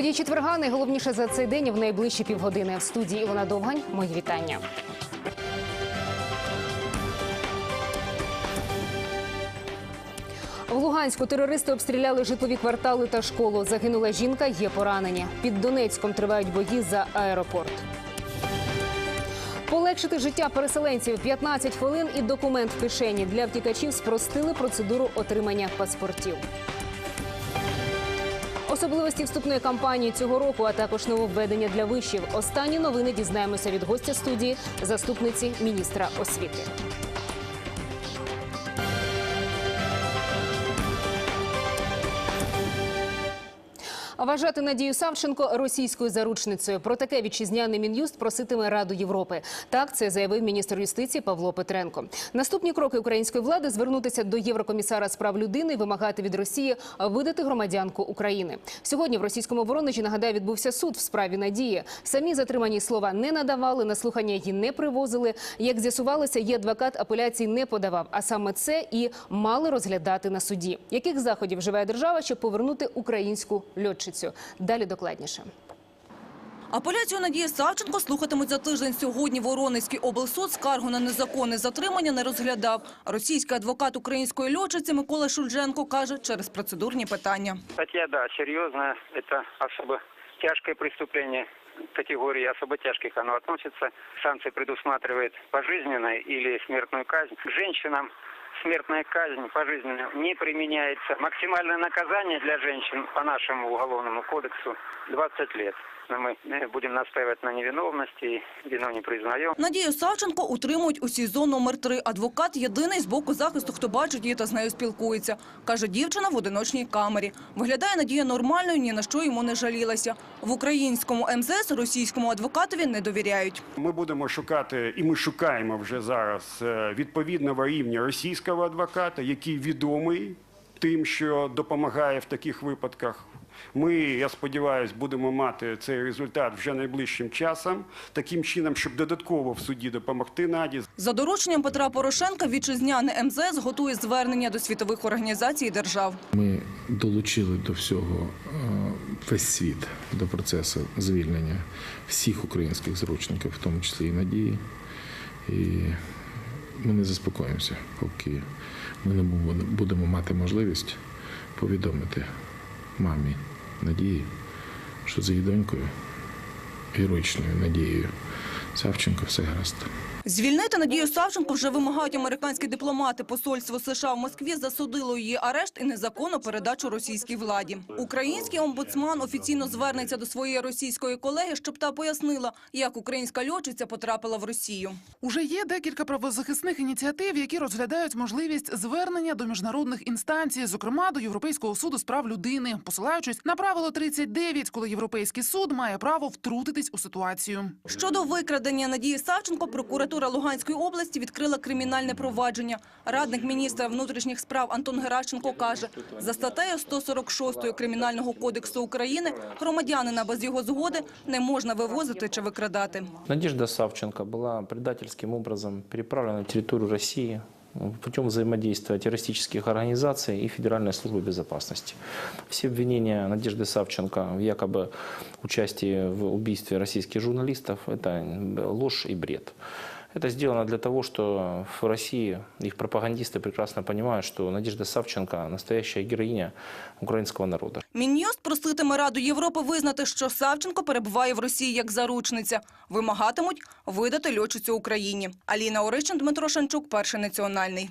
Події четверга найголовніше за цей день в найближчі півгодини. В студії Ілона Довгань. Мої вітання. В Луганську терористи обстріляли житлові квартали та школу. Загинула жінка, є поранені. Під Донецьком тривають бої за аеропорт. Полегшити життя переселенців 15 хвилин і документ в кишені для втікачів спростили процедуру отримання паспортів. Особливості вступної кампанії цього року, а також нововведення для вишів. Останні новини дізнаємося від гостя студії, заступниці міністра освіти. Вважати Надію Савченко російською заручницею. Про таке вітчизняний мін'юст проситиме Раду Європи. Так це заявив міністр юстиції Павло Петренко. Наступні кроки української влади звернутися до Єврокомісара з прав людини і вимагати від Росії видати громадянку України. Сьогодні в російському Воронежі нагадаю відбувся суд в справі Надії. Самі затримані слова не надавали, на слухання її не привозили. Як з'ясувалося, її адвокат апеляції не подавав. А саме це і мали розглядати на суді. Яких заходів вживає держава, щоб повернути українську льотчицю? Далі докладніше. Апеляцію Надії Савченко слухатимуть за тиждень. Сьогодні Воронезький облсуд скаргу на незаконне затримання не розглядав. Російський адвокат української льотчиці Микола Шульженко каже через процедурні питання. Статья, да, серьезная. Это особо тяжкое преступление категории особо тяжких оно относится. Санкции предусматривает пожизненная или смертную казнь. К женщинам смертная казнь пожизненно не применяется. Максимальное наказание для женщин по нашему уголовному кодексу 20 лет. Но мы э, будем настаивать на невиновности вину не признаем. Надію Савченко утримують у СІЗО номер 3 Адвокат єдиний з боку захисту, хто бачить її та з нею спілкується. Каже, дівчина в одиночній камері. Виглядає Надія нормальною, ні на що йому не жалілася. В українському МЗС російському адвокатові не довіряють. Ми будемо шукати, і ми шукаємо вже зараз е, відповідного рівня російського адвоката, який відомий тим, що допомагає в таких випадках. Ми, я сподіваюся, будемо мати цей результат вже найближчим часом, таким чином, щоб додатково в суді допомогти Наді. За дорученням Петра Порошенка вітчизняне МЗС готує звернення до світових організацій і держав. Ми долучили до всього е, весь світ до процесу звільнення всіх українських зручників, в тому числі і надії. І ми не заспокоїмося, поки ми не бу- будемо мати можливість повідомити мамі Надії, що за її донькою, Надією Савченко все гаразд. Звільнити Надію Савченко вже вимагають американські дипломати. Посольство США в Москві засудило її арешт і незаконну передачу російській владі. Український омбудсман офіційно звернеться до своєї російської колеги, щоб та пояснила, як українська льотчиця потрапила в Росію. Уже є декілька правозахисних ініціатив, які розглядають можливість звернення до міжнародних інстанцій, зокрема до Європейського суду з прав людини, посилаючись на правило 39, коли Європейський суд має право втрутитись у ситуацію. Щодо викрадення Надії Савченко, прокуратура Луганської області відкрила кримінальне провадження. Радник міністра внутрішніх справ Антон Геращенко каже, за статтею 146 Кримінального кодексу України громадянина без його згоди не можна вивозити чи викрадати. Надежда Савченко была предательским образом переправлена на территорию России путем взаимодействия террористических организаций и Федеральной службы безопасности. Все обвинения Надежды Савченко в якобы участии в убийстве российских журналистов – это ложь и бред. Это сделано для того, что в России их пропагандисты прекрасно понимают, что Надежда Савченко – настоящая героиня українського народу. Мін'юст проситиме Раду Європи визнати, що Савченко перебуває в Росії як заручниця. Вимагатимуть видати льотчицю Україні. Аліна Орищин, Дмитро Шанчук, Перший національний.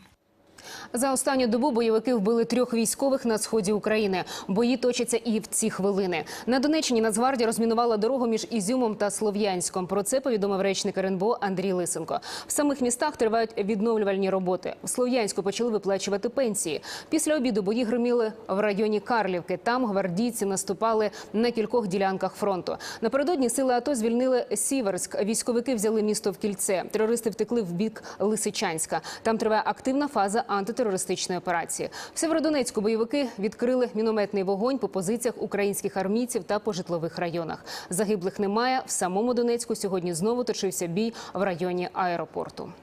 За останню добу бойовики вбили трьох військових на сході України. Бої точаться і в ці хвилини. На Донеччині Нацгвардія розмінувала дорогу між Ізюмом та Слов'янськом. Про це повідомив речник РНБО Андрій Лисенко. В самих містах тривають відновлювальні роботи. В Слов'янську почали виплачувати пенсії. Після обіду бої гриміли в районі Карлівки. Там гвардійці наступали на кількох ділянках фронту. Напередодні сили АТО звільнили Сіверськ. Військовики взяли місто в кільце. Терористи втекли в бік Лисичанська. Там триває активна фаза антитерористичної операції. В Северодонецьку бойовики відкрили мінометний вогонь по позиціях українських армійців та по житлових районах. Загиблих немає. В самому Донецьку сьогодні знову точився бій в районі аеропорту.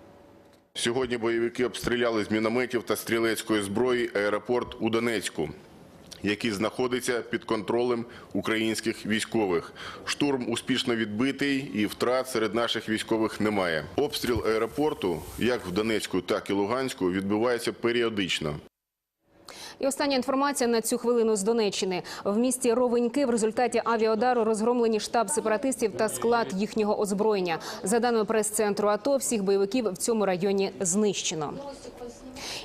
Сьогодні бойовики обстріляли з мінометів та стрілецької зброї аеропорт у Донецьку. Який знаходиться під контролем українських військових. Штурм успішно відбитий і втрат серед наших військових немає. Обстріл аеропорту, як в Донецьку, так і Луганську, відбувається періодично. І остання інформація на цю хвилину з Донеччини. В місті Ровеньки в результаті авіаудару розгромлені штаб сепаратистів та склад їхнього озброєння. За даними прес-центру АТО, всіх бойовиків в цьому районі знищено.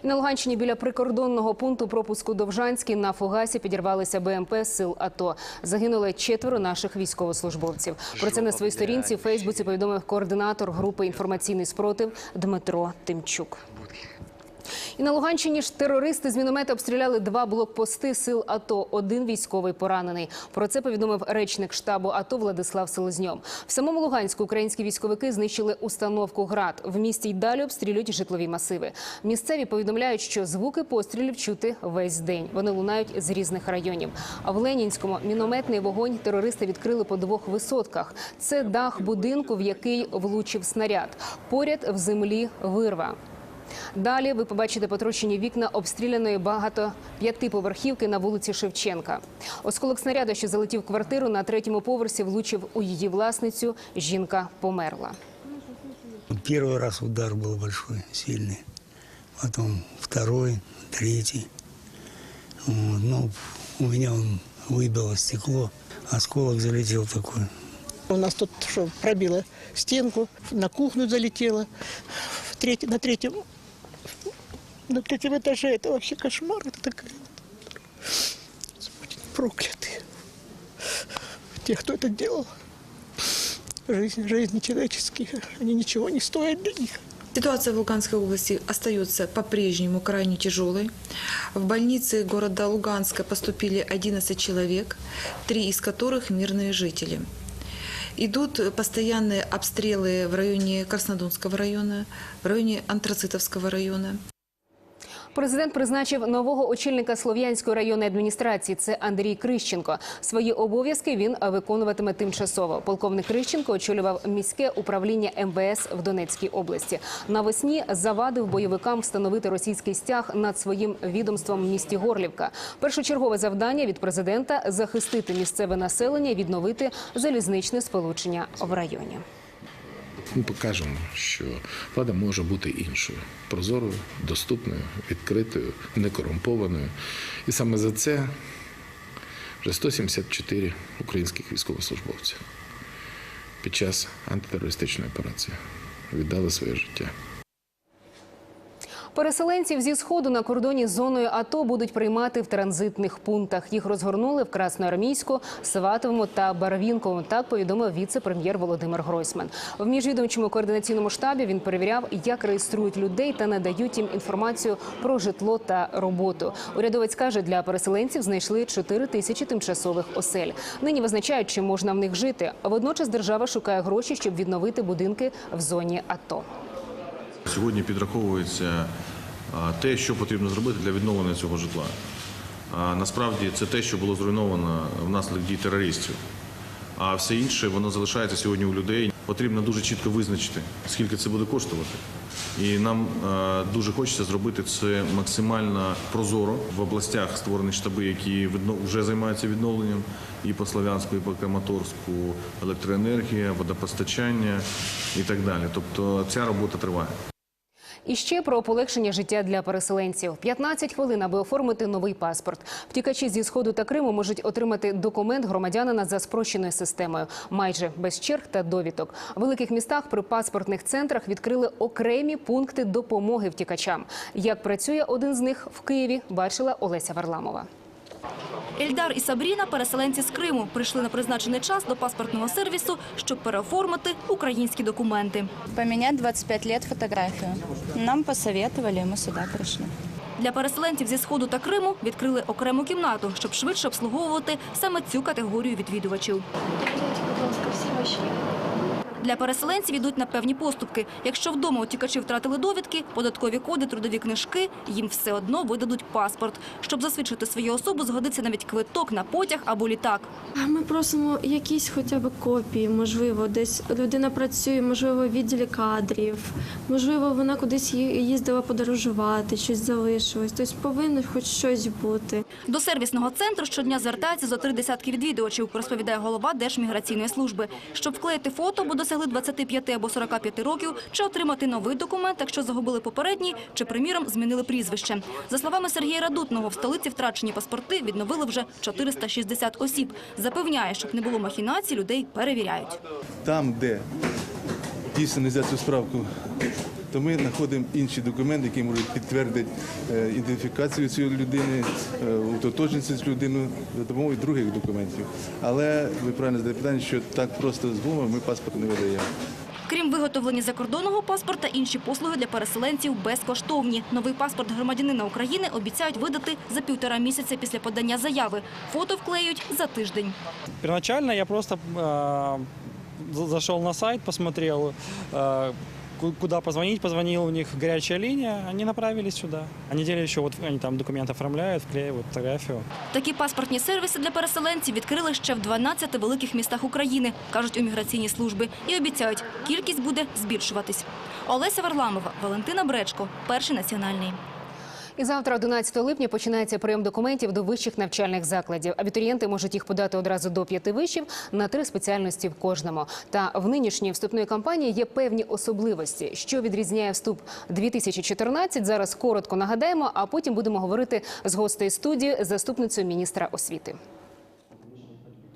І на Луганщині біля прикордонного пункту пропуску Довжанський на фугасі підірвалися БМП сил АТО. Загинули четверо наших військовослужбовців. Про це на своїй сторінці в Фейсбуці повідомив координатор групи інформаційний спротив Дмитро Тимчук. І на Луганщині ж терористи з міномета обстріляли два блокпости сил АТО. Один військовий поранений. Про це повідомив речник штабу АТО Владислав Селезньов. В самому Луганську українські військовики знищили установку ГРАД. В місті й далі обстрілюють житлові масиви. Місцеві повідомляють, що звуки пострілів чути весь день. Вони лунають з різних районів. А в Ленінському мінометний вогонь терористи відкрили по двох висотках. Це дах будинку, в який влучив снаряд. Поряд в землі вирва. Далі ви побачите потрощені вікна обстріляної багато п'ятиповерхівки на вулиці Шевченка. Осколок снаряду, що залетів в квартиру на третьому поверсі, влучив у її власницю. Жінка померла. Первый раз удар был большой, сильный. Потом второй, третий. Вот, ну, у меня он выбило стекло. Осколок залетел такой. У нас тут что, пробило стенку, на кухню залетело, в треть- на третьем на третьем этаже. Это вообще кошмар. Это такая... Проклятые. Те, кто это делал. Жизнь, жизни человеческие, они ничего не стоят для них. Ситуация в Луганской области остается по-прежнему крайне тяжелой. В больницы города Луганска поступили 11 человек, три из которых мирные жители. Идут постоянные обстрелы в районе Краснодонского района, в районе Антрацитовского района. Президент призначив нового очільника Слов'янської районної адміністрації. Це Андрій Крищенко. Свої обов'язки він виконуватиме тимчасово. Полковник Крищенко очолював міське управління МВС в Донецькій області. Навесні завадив бойовикам встановити російський стяг над своїм відомством в місті Горлівка. Першочергове завдання від президента захистити місцеве населення і відновити залізничне сполучення в районі. Ми покажемо, що влада може бути іншою, прозорою, доступною, відкритою, некорумпованою. І саме за це вже 174 українських військовослужбовців під час антитерористичної операції віддали своє життя. Переселенців зі сходу на кордоні з зоною АТО будуть приймати в транзитних пунктах. Їх розгорнули в Красноармійську, Сватовому та Барвінковому. Так повідомив віце-прем'єр Володимир Гройсман. В міжвідомчому координаційному штабі він перевіряв, як реєструють людей та надають їм інформацію про житло та роботу. Урядовець каже, для переселенців знайшли 4 тисячі тимчасових осель. Нині визначають, чи можна в них жити. Водночас держава шукає гроші, щоб відновити будинки в зоні АТО. Сьогодні підраховується те, що потрібно зробити для відновлення цього житла. А насправді це те, що було зруйновано внаслідок дій терористів. А все інше воно залишається сьогодні у людей. Потрібно дуже чітко визначити, скільки це буде коштувати. І нам е, дуже хочеться зробити це максимально прозоро. В областях створені штаби, які вже займаються відновленням і по Слов'янську, і по Краматорську, електроенергія, водопостачання і так далі. Тобто ця робота триває. І ще про полегшення життя для переселенців. 15 хвилин, аби оформити новий паспорт. Втікачі зі сходу та Криму можуть отримати документ громадянина за спрощеною системою, майже без черг та довідок. В великих містах при паспортних центрах відкрили окремі пункти допомоги втікачам. Як працює один з них в Києві, бачила Олеся Варламова. Ельдар і Сабріна, переселенці з Криму, прийшли на призначений час до паспортного сервісу, щоб переоформити українські документи. Поменять 25 лет фотографию. Нам посоветовали, и мы сюда пришли. Для переселенців зі Сходу та Криму відкрили окрему кімнату, щоб швидше обслуговувати саме цю категорію відвідувачів. Для переселенців йдуть на певні поступки. Якщо вдома утікачі втратили довідки, податкові коди, трудові книжки, їм все одно видадуть паспорт. Щоб засвідчити свою особу, згодиться навіть квиток на потяг або літак. Ми просимо якісь хоча б копії, можливо, десь людина працює, можливо, в відділі кадрів, можливо, вона кудись їздила подорожувати, щось залишилось. Тобто повинно хоч щось бути. До сервісного центру щодня звертається зо три десятки відвідувачів, розповідає голова Держміграційної служби. Щоб вклеїти фото, бо досягли 25 або 45 років, чи отримати новий документ, якщо загубили попередній, чи, приміром, змінили прізвище. За словами Сергія Радутного, в столиці втрачені паспорти відновили вже 460 осіб. Запевняє, щоб не було махінацій, людей перевіряють. Там, де дійсно не цю справку, то ми знаходимо інші документи, які можуть підтвердити е, ідентифікацію цієї людини, е, утотожність людини за допомогою других документів. Але ви правильно задаєте питання, що так просто з гумом ми паспорт не видаємо. Крім виготовлення закордонного паспорта, інші послуги для переселенців безкоштовні. Новий паспорт громадянина України обіцяють видати за півтора місяця після подання заяви. Фото вклеють за тиждень. Первоначально я просто э, за- на сайт, посмотрел, э, куда позвонить, позвонил, у них горячая линия, они направились сюда. А неделю еще вот они там документы оформляют, вклеивают фотографию. Такі паспортні сервіси для переселенців відкрили ще в 12 великих містах України, кажуть у міграційні служби, і обіцяють, кількість буде збільшуватись. Олеся Варламова, Валентина Бречко, перший національний. І завтра, 11 липня, починається прийом документів до вищих навчальних закладів. Абітурієнти можуть їх подати одразу до п'яти вишів на три спеціальності в кожному. Та в нинішній вступної кампанії є певні особливості, що відрізняє вступ 2014. Зараз коротко нагадаємо, а потім будемо говорити з гостею студії, заступницею міністра освіти.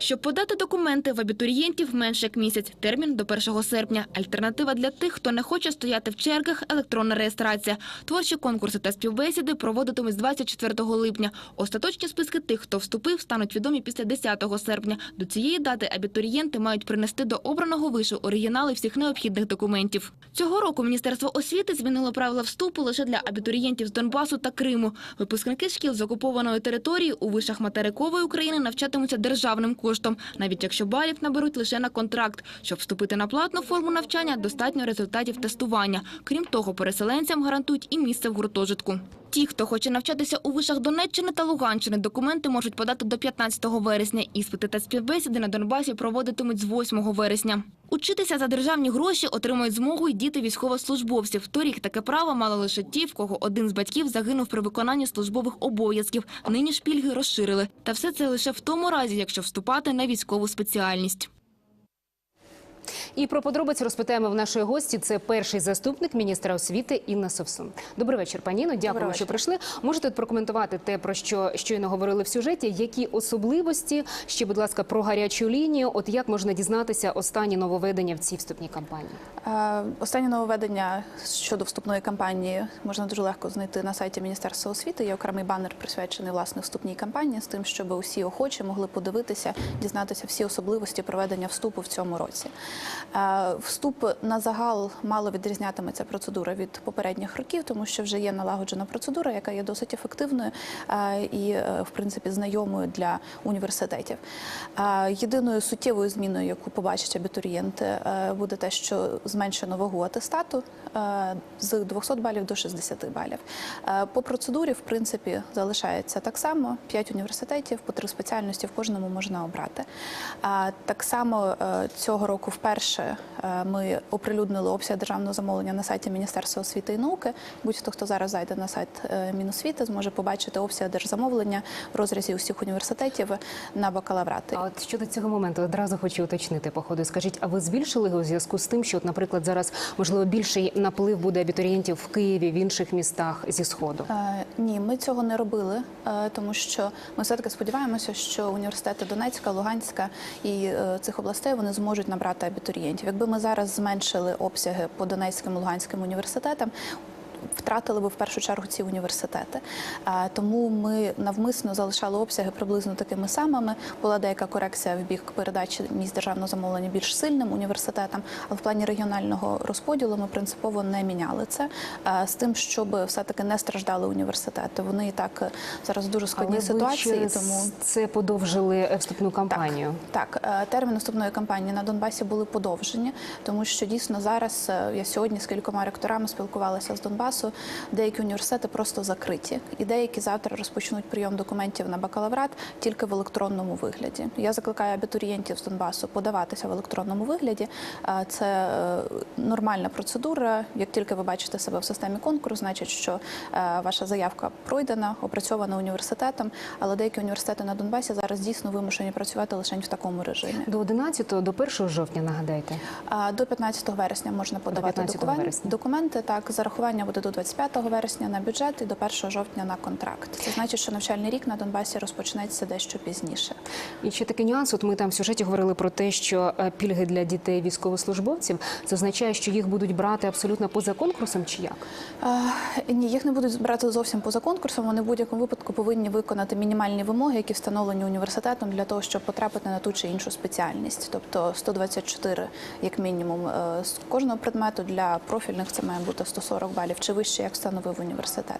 Щоб подати документи в абітурієнтів менше як місяць, термін до 1 серпня. Альтернатива для тих, хто не хоче стояти в чергах – електронна реєстрація. Творчі конкурси та співбесіди проводитимуть з 24 липня. Остаточні списки тих, хто вступив, стануть відомі після 10 серпня. До цієї дати абітурієнти мають принести до обраного вишу оригінали всіх необхідних документів. Цього року Міністерство освіти змінило правила вступу лише для абітурієнтів з Донбасу та Криму. Випускники шкіл з окупованої території у вишах материкової України навчатимуться державним коштом, навіть якщо балів наберуть лише на контракт. Щоб вступити на платну форму навчання, достатньо результатів тестування. Крім того, переселенцям гарантують і місце в гуртожитку. Ті, хто хоче навчатися у вишах Донеччини та Луганщини, документи можуть подати до 15 вересня. Іспити та співбесіди на Донбасі проводитимуть з 8 вересня. Учитися за державні гроші отримують змогу й діти військовослужбовців. Торік таке право мали лише ті, в кого один з батьків загинув при виконанні службових обов'язків. Нині ж пільги розширили. Та все це лише в тому разі, якщо вступати на військову спеціальність. І про подробиці розпитаємо в нашої гості. Це перший заступник міністра освіти Інна Совсун. Добрий вечір, паніно. Дякуємо, що прийшли. Можете прокоментувати те, про що щойно говорили в сюжеті. Які особливості ще, будь ласка, про гарячу лінію? От як можна дізнатися останні нововведення в цій вступній кампанії? Е, Останні нововведення щодо вступної кампанії можна дуже легко знайти на сайті Міністерства освіти. Є окремий банер присвячений власне вступній кампанії з тим, щоб усі охочі могли подивитися, дізнатися всі особливості проведення вступу в цьому році. Е, Вступ на загал мало відрізнятиметься процедура від попередніх років, тому що вже є налагоджена процедура, яка є досить ефективною е, і, е, в принципі, знайомою для університетів. Єдиною суттєвою зміною, яку побачать абітурієнти, буде те, що зменшено вагу атестату з 200 балів до 60 балів. По процедурі, в принципі, залишається так само: 5 університетів, по три спеціальності в кожному можна обрати. Так само цього року вперше е, ми оприлюднили обсяг державного замовлення на сайті Міністерства освіти і науки. Будь-хто, хто зараз зайде на сайт е, Міносвіти, зможе побачити обсяг держзамовлення в розрізі усіх університетів на бакалаврати. А от щодо цього моменту одразу хочу уточнити по ходу. Скажіть, а ви збільшили його у зв'язку з тим, що, от, наприклад, зараз можливо більший наплив буде абітурієнтів в Києві, в інших містах зі сходу? Е, Ні, ми цього не робили, е, тому що ми все таки сподіваємося, що університети Донецька, Луганська і цих областей вони зможуть набрати абітурієнтів. Якби ми зараз зменшили обсяги по Донецьким Луганським університетам. Втратили би в першу чергу ці університети. Тому ми навмисно залишали обсяги приблизно такими самими. Була деяка корекція в бік передачі місць державного замовлення більш сильним університетам, але в плані регіонального розподілу ми принципово не міняли це з тим, щоб все-таки не страждали університети. Вони і так е, зараз в дуже складній Але ситуації, через тому це подовжили вступну кампанію. так, е, терміни вступної кампанії на Донбасі були подовжені, тому що дійсно зараз е, я сьогодні з кількома ректорами спілкувалася з Донбасу. Деякі університети просто закриті, і деякі завтра розпочнуть прийом документів на бакалаврат тільки в електронному вигляді. Я закликаю абітурієнтів з Донбасу подаватися в електронному вигляді. Це е, нормальна процедура. Як тільки ви бачите себе в системі конкурсу, значить, що е, ваша заявка пройдена, опрацьована університетом. Але деякі університети на Донбасі зараз дійсно вимушені працювати лише в такому режимі. До 11 до 1 жовтня, нагадайте. До 15 вересня можна подавати 15 докумен- вересня. документи. Так, зарахування буде до 25 вересня на бюджет і до 1 жовтня на контракт. Це значить, що навчальний рік на Донбасі розпочнеться дещо пізніше. І ще такий нюанс. От ми там в сюжеті говорили про те, що е, пільги для дітей військовослужбовців це означає, що їх будуть брати абсолютно поза конкурсом, чи як? Е, Ні, їх не будуть брати зовсім поза конкурсом. Вони в будь-якому випадку повинні виконати мінімальні вимоги, які встановлені університетом для того, щоб потрапити на ту чи іншу спеціальність. Тобто 124, як мінімум, е, з кожного предмету для профільних це має бути 140 балів чи вище, як встановив університет.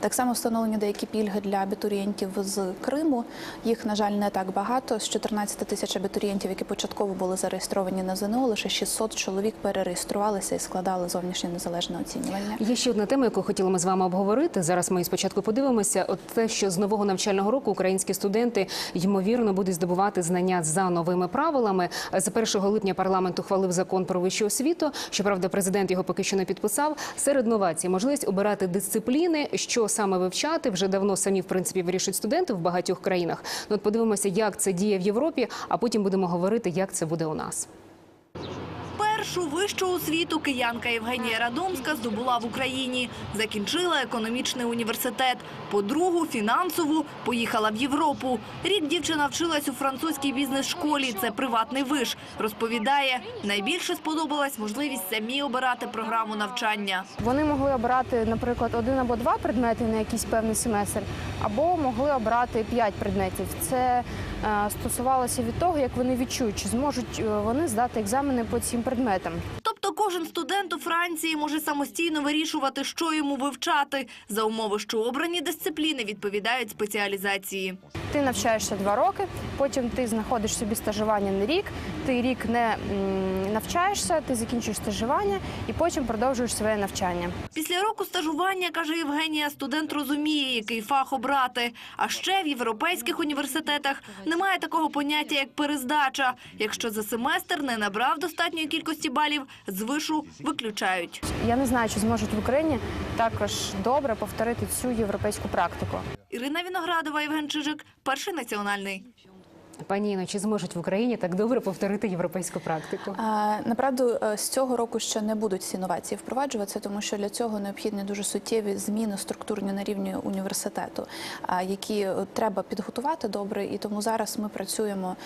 Так само встановлені деякі пільги для абітурієнтів з Криму. Їх, на жаль, не так багато. З 14 тисяч абітурієнтів, які початково були зареєстровані на ЗНО, лише 600 чоловік перереєструвалися і складали зовнішнє незалежне оцінювання. Є ще одна тема, яку хотіли ми з вами обговорити. Зараз ми спочатку подивимося. От те, що з нового навчального року українські студенти ймовірно будуть здобувати знання за новими правилами. З 1 липня парламент ухвалив закон про вищу освіту. Щоправда, президент його поки що не підписав. Серед новацій можливість обирати дисципліни, що саме вивчати. Вже давно самі в принципі вирішують студенти в багатьох країнах. Ну, от подивимося, як це діє в Європі, а потім будемо говорити, як це буде у нас. Першу вищу освіту киянка Євгенія Радомська здобула в Україні. Закінчила економічний університет. По другу фінансову поїхала в Європу. Рік дівчина вчилась у французькій бізнес-школі. Це приватний виш. Розповідає, найбільше сподобалась можливість самі обирати програму навчання. Вони могли обрати, наприклад, один або два предмети на якийсь певний семестр, або могли обрати п'ять предметів. Це е, стосувалося від того, як вони відчують, чи зможуть е, вони здати екзамени по цим предметам. Кожен студент у Франції може самостійно вирішувати, що йому вивчати, за умови, що обрані дисципліни відповідають спеціалізації. Ти навчаєшся два роки, потім ти знаходиш собі стажування на рік. Ти рік не навчаєшся, ти закінчуєш стажування і потім продовжуєш своє навчання. Після року стажування, каже Євгенія, студент розуміє, який фах обрати. А ще в європейських університетах немає такого поняття, як перездача. Якщо за семестр не набрав достатньої кількості балів, з вишу виключають. Я не знаю, чи зможуть в Україні також добре повторити цю європейську практику. Ірина Віноградова, Євген Чижик, перший національний. Пані Іно, чи зможуть в Україні так добре повторити європейську практику? А, Направду, е, з цього року ще не будуть ці інновації впроваджуватися, тому що для цього необхідні дуже суттєві зміни структурні на рівні університету, а, які е, треба підготувати добре. І тому зараз ми працюємо.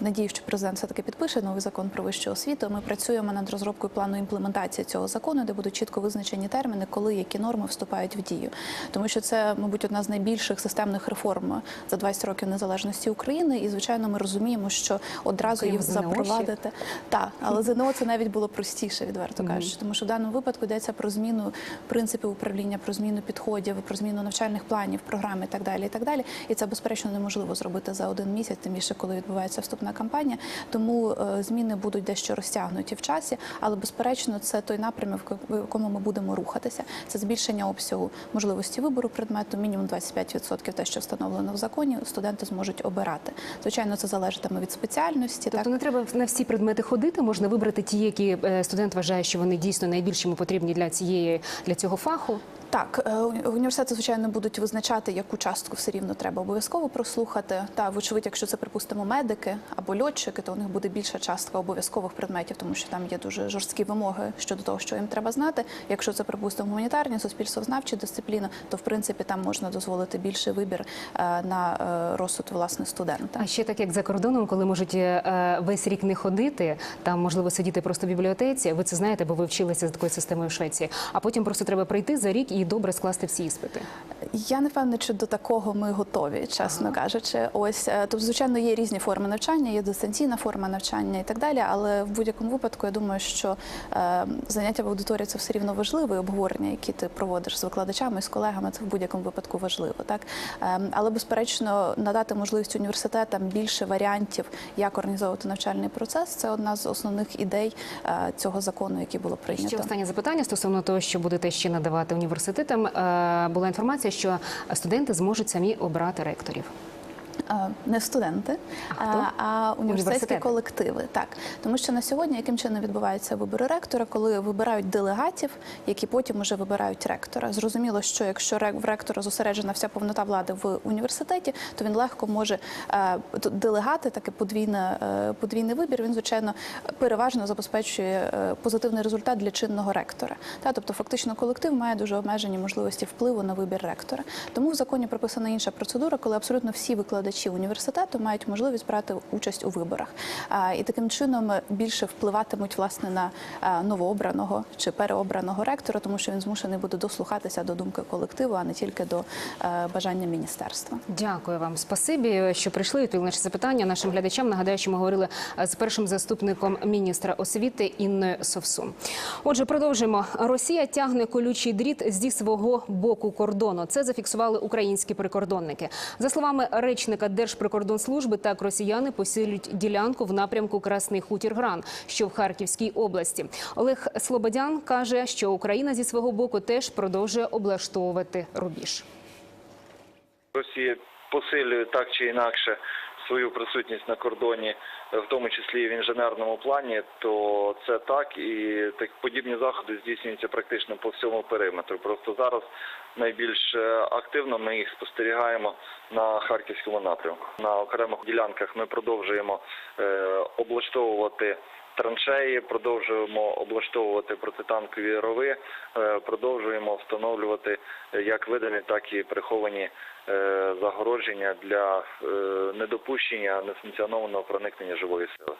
В надії, що президент все таки підпише новий закон про вищу освіту. Ми працюємо над розробкою плану імплементації цього закону, де будуть чітко визначені терміни, коли які норми вступають в дію. Тому що це, мабуть, одна з найбільших системних реформ за 20 років незалежності України. І звичайно, ми розуміємо, що одразу Окрім їх запровадити. Так, але ЗНО це навіть було простіше, відверто кажучи, тому що в даному випадку йдеться про зміну принципів управління, про зміну підходів, про зміну навчальних планів, програм і так далі. І так далі. І це безперечно неможливо зробити за один місяць, тим більше коли відбувається вступна кампанія. Тому е, зміни будуть дещо розтягнуті в часі, але безперечно, це той напрямок, в якому ми будемо рухатися. Це збільшення обсягу можливості вибору предмету, мінімум 25% те, що встановлено в законі, студенти зможуть обирати. Звичайно, це залежатиме від спеціальності. Тобто не треба на всі предмети ходити, можна вибрати ті, які е, студент вважає, що вони дійсно найбільш йому потрібні для цієї для цього фаху. Так, е, університети, звичайно, будуть визначати, яку частку все рівно треба обов'язково прослухати. Та, вочевидь, якщо це, припустимо, медики або льотчики, то у них буде більша частка обов'язкових предметів, тому що там є дуже жорсткі вимоги щодо того, що їм треба знати. Якщо це, припустимо, гуманітарні, суспільствознавчі дисципліни, то в принципі там можна дозволити більший вибір е, на е, розсуд власне студента. А ще так як за кордоном, коли можуть весь рік не ходити, там можливо сидіти просто в бібліотеці. Ви це знаєте, бо ви вчилися за такою системою в Швеції. А потім просто треба прийти за рік і добре скласти всі іспити. Я не впевнена, чи до такого ми готові, чесно кажучи. Ось тобто, звичайно, є різні форми навчання, є дистанційна форма навчання і так далі. Але в будь-якому випадку я думаю, що е, заняття в аудиторії це все рівно важливо, і обговорення, які ти проводиш з викладачами, з колегами, це в будь-якому випадку важливо. Так Е, але безперечно надати можливість університетам більше варіантів, як організовувати навчальний процес. Це одна з основних ідей е, цього закону, який було прийнято. Ще останнє запитання стосовно того, що будете ще надавати університетам. Е, Була інформація, що студенти зможуть самі обрати ректорів. Е, Не студенти, А а, а університетські колективи. Так, тому що на сьогодні яким чином відбуваються вибори ректора, коли вибирають делегатів, які потім уже вибирають ректора. Зрозуміло, що якщо в ректора зосереджена вся повнота влади в університеті, то він легко може е, делегати, таке подвійне, е, подвійний вибір. Він звичайно переважно забезпечує позитивний результат для чинного ректора. Та тобто, фактично, колектив має дуже обмежені можливості впливу на вибір ректора. Тому в законі прописана інша процедура, коли абсолютно всі викладачі університету мають можливість брати участь у виборах. І таким чином більше впливатимуть власне на новообраного чи переобраного ректора, тому що він змушений буде дослухатися до думки колективу, а не тільки до е, бажання міністерства. Дякую вам, спасибі, що прийшли. Відповіли на наші запитання. Нашим глядачам нагадаю, що ми говорили з першим заступником міністра освіти Інною Совсун. Отже, продовжуємо. Росія тягне колючий дріт зі свого боку кордону. Це зафіксували українські прикордонники. За словами речника Держприкордонслужби, так росіяни посилюють ділянку в напрямку Красний Хутір Гран, що в Харківській області. Олег Слободян каже, що Україна зі свого боку теж продовжує облаштовувати рубіж. Росія посилює так чи інакше свою присутність на кордоні, в тому числі і в інженерному плані, то це так і так подібні заходи здійснюються практично по всьому периметру. Просто зараз найбільш е, активно ми їх спостерігаємо на харківському напрямку. На окремих ділянках ми продовжуємо е, облаштовувати. Траншеї продовжуємо облаштовувати протитанкові рови, е, продовжуємо встановлювати як видані, так і приховані е, загородження для е, недопущення несанкціонованого проникнення живої сили.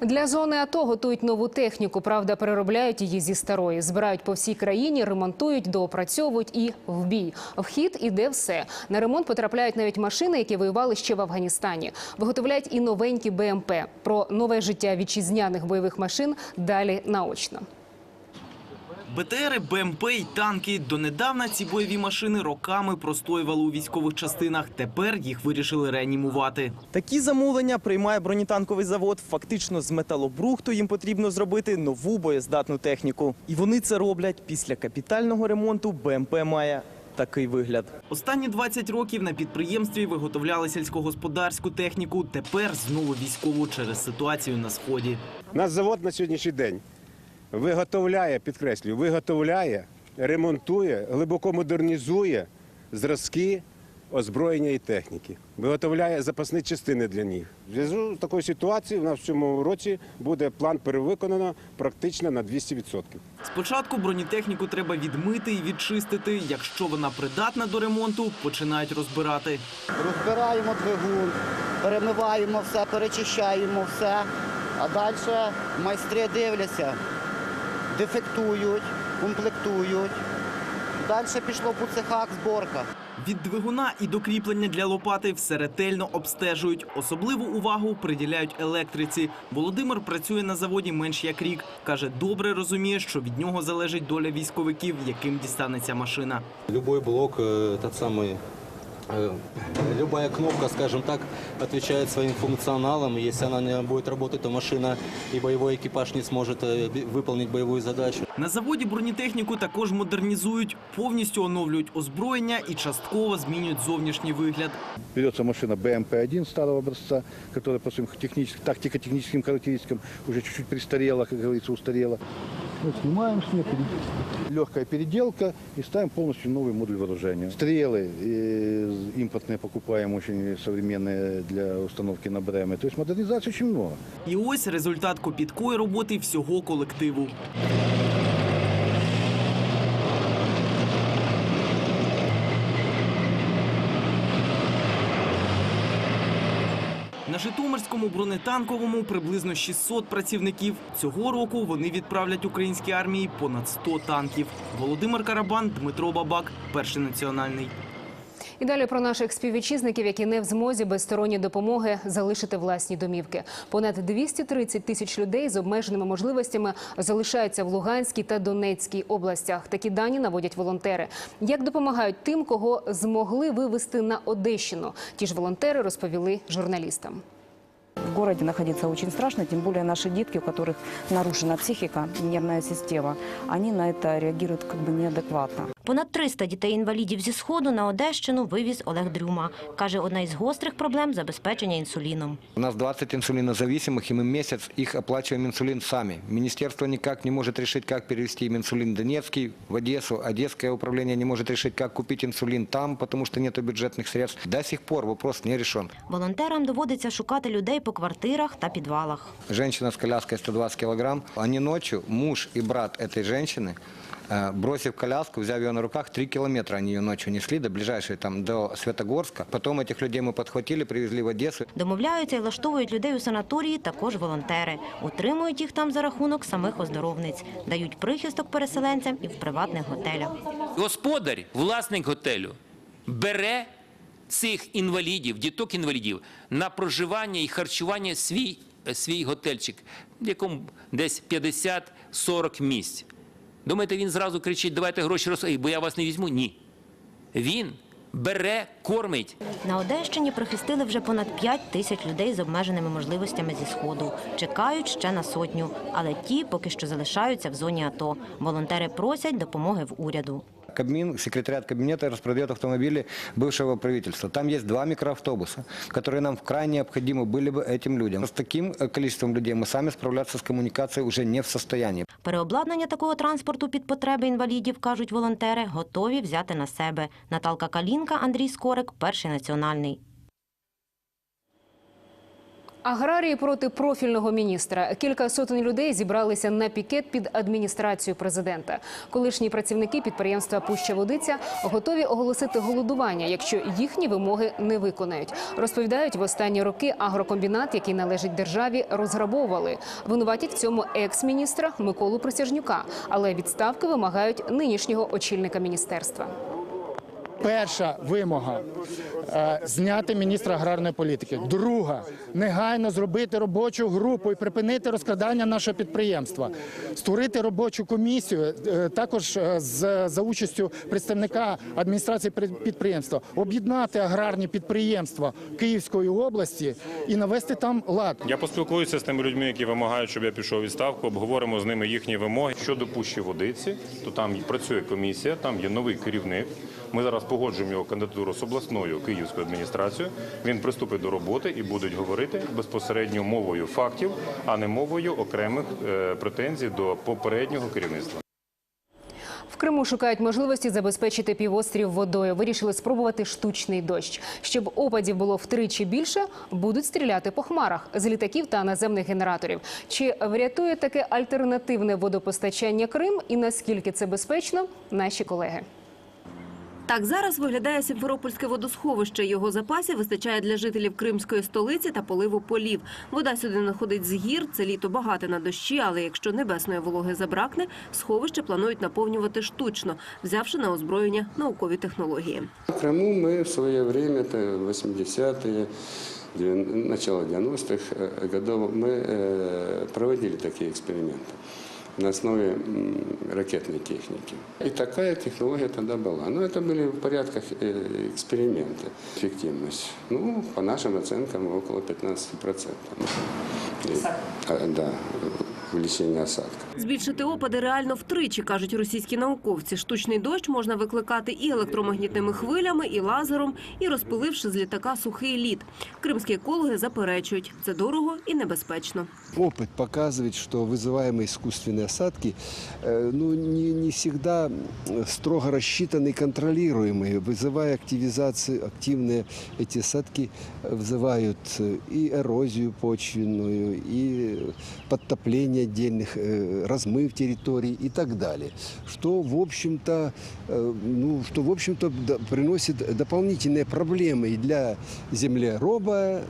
Для зони АТО готують нову техніку. Правда, переробляють її зі старої. Збирають по всій країні, ремонтують, доопрацьовують і в бій. Вхід іде все. На ремонт потрапляють навіть машини, які воювали ще в Афганістані. Виготовляють і новенькі БМП. Про нове життя вітчизняних бойових машин далі наочно. БТРи, БМП й танки. Донедавна ці бойові машини роками простоювали у військових частинах. Тепер їх вирішили реанімувати. Такі замовлення приймає бронетанковий завод. Фактично з металобрухту їм потрібно зробити нову боєздатну техніку. І вони це роблять після капітального ремонту. БМП має такий вигляд. Останні 20 років на підприємстві виготовляли сільськогосподарську техніку. Тепер знову військову через ситуацію на сході. Наш завод на сьогоднішній день виготовляє, підкреслюю, виготовляє, ремонтує, глибоко модернізує зразки озброєння і техніки. Виготовляє запасні частини для них. В зв'язку з такою ситуацією у нас в цьому році буде план перевиконано практично на 200%. Спочатку бронетехніку треба відмити і відчистити. Якщо вона придатна до ремонту, починають розбирати. Розбираємо двигун, перемиваємо все, перечищаємо все. А далі майстри дивляться, дефектують, комплектують. Далі пішло по цехах зборка. Від двигуна і до кріплення для лопати все ретельно обстежують. Особливу увагу приділяють електриці. Володимир працює на заводі менш як рік. Каже, добре розуміє, що від нього залежить доля військовиків, яким дістанеться машина. Любой блок, э, тот самый э, любая кнопка, скажем так, отвечает своим функционалом. Если она не будет работать, то машина и боевой экипаж не сможет э, би- выполнить боевую задачу. На заводі бронетехніку також модернізують, повністю оновлюють озброєння і частково змінюють зовнішній вигляд. Берется машина БМП-1 старого образца, которая по своим техническим, тактико-техническим характеристикам уже чуть-чуть пристарела, как говорится, устарела. Мы снимаем с нее, легкая переделка и ставим полностью новый модуль вооружения. Стрелы э, импортные покупаем, очень современные для установки на БРМ. То есть модернизации очень много. І ось результат копіткої роботи всього колективу. На Житомирському бронетанковому приблизно 600 працівників. Цього року вони відправлять українській армії понад 100 танків. Володимир Карабан, Дмитро Бабак, перший національний. І далі про наших співвітчизників, які не в змозі без сторонньої допомоги залишити власні домівки. Понад 230 тисяч людей з обмеженими можливостями залишаються в Луганській та Донецькій областях. Такі дані наводять волонтери. Як допомагають тим, кого змогли вивезти на Одещину? Ті ж волонтери розповіли журналістам. В городе находиться очень страшно, тем более наши детки, у которых нарушена психика, нервная система, они на это реагируют как бы неадекватно. Понад 300 дітей-інвалідів зі Сходу на Одещину вивіз Олег Дрюма. Каже, одна із гострих проблем – забезпечення інсуліном. У нас 20 инсулинозависимых, и мы месяц их оплачиваем инсулин сами. Министерство никак не может решить, как перевести им инсулин Донецкий в Одессу. Одесское управление не может решить, как купить инсулин там, потому что нет бюджетных средств. До сих пор вопрос не решен. Волонтерам доводиться шукати людей по квартирах та підвалах. Женщина с коляской 120 килограмм. Они ночью, муж и брат этой женщины, э, бросив коляску, взяв ее на руках, три километра они ее ночью несли до ближайшей, там, до Светогорска. Потом этих людей мы подхватили, привезли в Одессу. Домовляються і влаштовують людей у санаторії також волонтери. Утримують їх там за рахунок самих оздоровниць. Дають прихисток переселенцям і в приватних готелях. Господар, власник готелю, бере цих інвалідів, діток інвалідів на проживання і харчування свій, свій готельчик, в якому десь 50-40 місць. Думаєте, він зразу кричить, давайте гроші росли, бо я вас не візьму? Ні. Він бере, кормить. На Одещині прихистили вже понад 5 тисяч людей з обмеженими можливостями зі Сходу. Чекають ще на сотню, але ті поки що залишаються в зоні АТО. Волонтери просять допомоги в уряду. Кабмин, секретариат кабинета распродает автомобили бывшего правительства. Там есть два микроавтобуса, которые нам крайне необходимы были бы этим людям. С таким э, количеством людей мы сами справляться с коммуникацией уже не в состоянии. Переобладнання такого транспорту під потреби інвалідів, кажуть волонтери, готові взяти на себе. Наталка Калінка, Андрій Скорик, перший національний. Аграрії проти профільного міністра. Кілька сотень людей зібралися на пікет під адміністрацію президента. Колишні працівники підприємства Пуща Водиця готові оголосити голодування, якщо їхні вимоги не виконають. Розповідають, в останні роки агрокомбінат, який належить державі, розграбовували. Винуватять в цьому екс-міністра Миколу Присяжнюка, але відставки вимагають нинішнього очільника міністерства. Перша вимога е, зняти міністра аграрної політики. Друга негайно зробити робочу групу і припинити розкрадання нашого підприємства, створити робочу комісію, е, також е, з за участю представника адміністрації підприємства, об'єднати аграрні підприємства Київської області і навести там лад. Я поспілкуюся з тими людьми, які вимагають, щоб я пішов у відставку. Обговоримо з ними їхні вимоги. Щодо пущі водиці, то там працює комісія, там є новий керівник. Ми зараз погоджуємо його кандидатуру з обласною київською адміністрацією. Він приступить до роботи і будуть говорити безпосередньо мовою фактів, а не мовою окремих е, претензій до попереднього керівництва. В Криму шукають можливості забезпечити півострів водою. Вирішили спробувати штучний дощ. Щоб опадів було втричі більше, будуть стріляти по хмарах з літаків та наземних генераторів. Чи врятує таке альтернативне водопостачання Крим і наскільки це безпечно? Наші колеги. Так зараз виглядає Сімферопольське водосховище. Його запасів вистачає для жителів кримської столиці та поливу полів. Вода сюди находить з гір. Це літо багате на дощі, але якщо небесної вологи забракне, сховище планують наповнювати штучно, взявши на озброєння наукові технології. В Крыму мы в свое время, это 80-е, девян- начало 90-х э, годов, мы э, проводили такие эксперименты. на основе м, ракетной техники. И такая технология тогда была. Но это были в порядках э, эксперименты. Эффективность, ну, по нашим оценкам, около 15%. И, а, да, увеличение осадков. Збільшити опади реально втричі, кажуть російські науковці. Штучний дощ можна викликати і електромагнітними хвилями, і лазером, і розпиливши з літака сухий лід. Кримські екологи заперечують, це дорого і небезпечно. Опыт показывает, что вызываемые искусственные осадки э, ну, не, не всегда м, строго рассчитаны и контролируемые. Вызывая активизацию, активные эти осадки э, вызывают э, и эрозию почвенную, и подтопление отдельных, э, размыв территорий и так далее. Что, в общем-то, э, ну, что, в общем-то, да- приносит дополнительные проблемы и для землероба,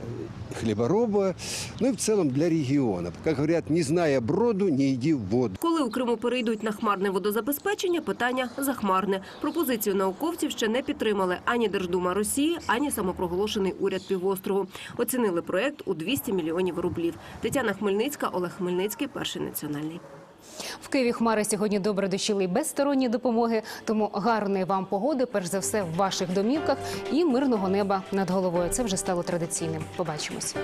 хлебороба, ну и в целом для региона. Как говорят, не зная броду, не иди в воду. Коли у Криму перейдуть на хмарне водозабезпечення, питання захмарне. Пропозицію науковців ще не підтримали ані Держдума Росії, ані самопроголошений уряд півострову. Оцінили проект у 200 мільйонів рублів. Тетяна Хмельницька, Олег Хмельницький, перший національний. В Києві хмари сьогодні добре дощили й без сторонньої допомоги. Тому гарної вам погоди, перш за все, в ваших домівках і мирного неба над головою. Це вже стало традиційним. Побачимось.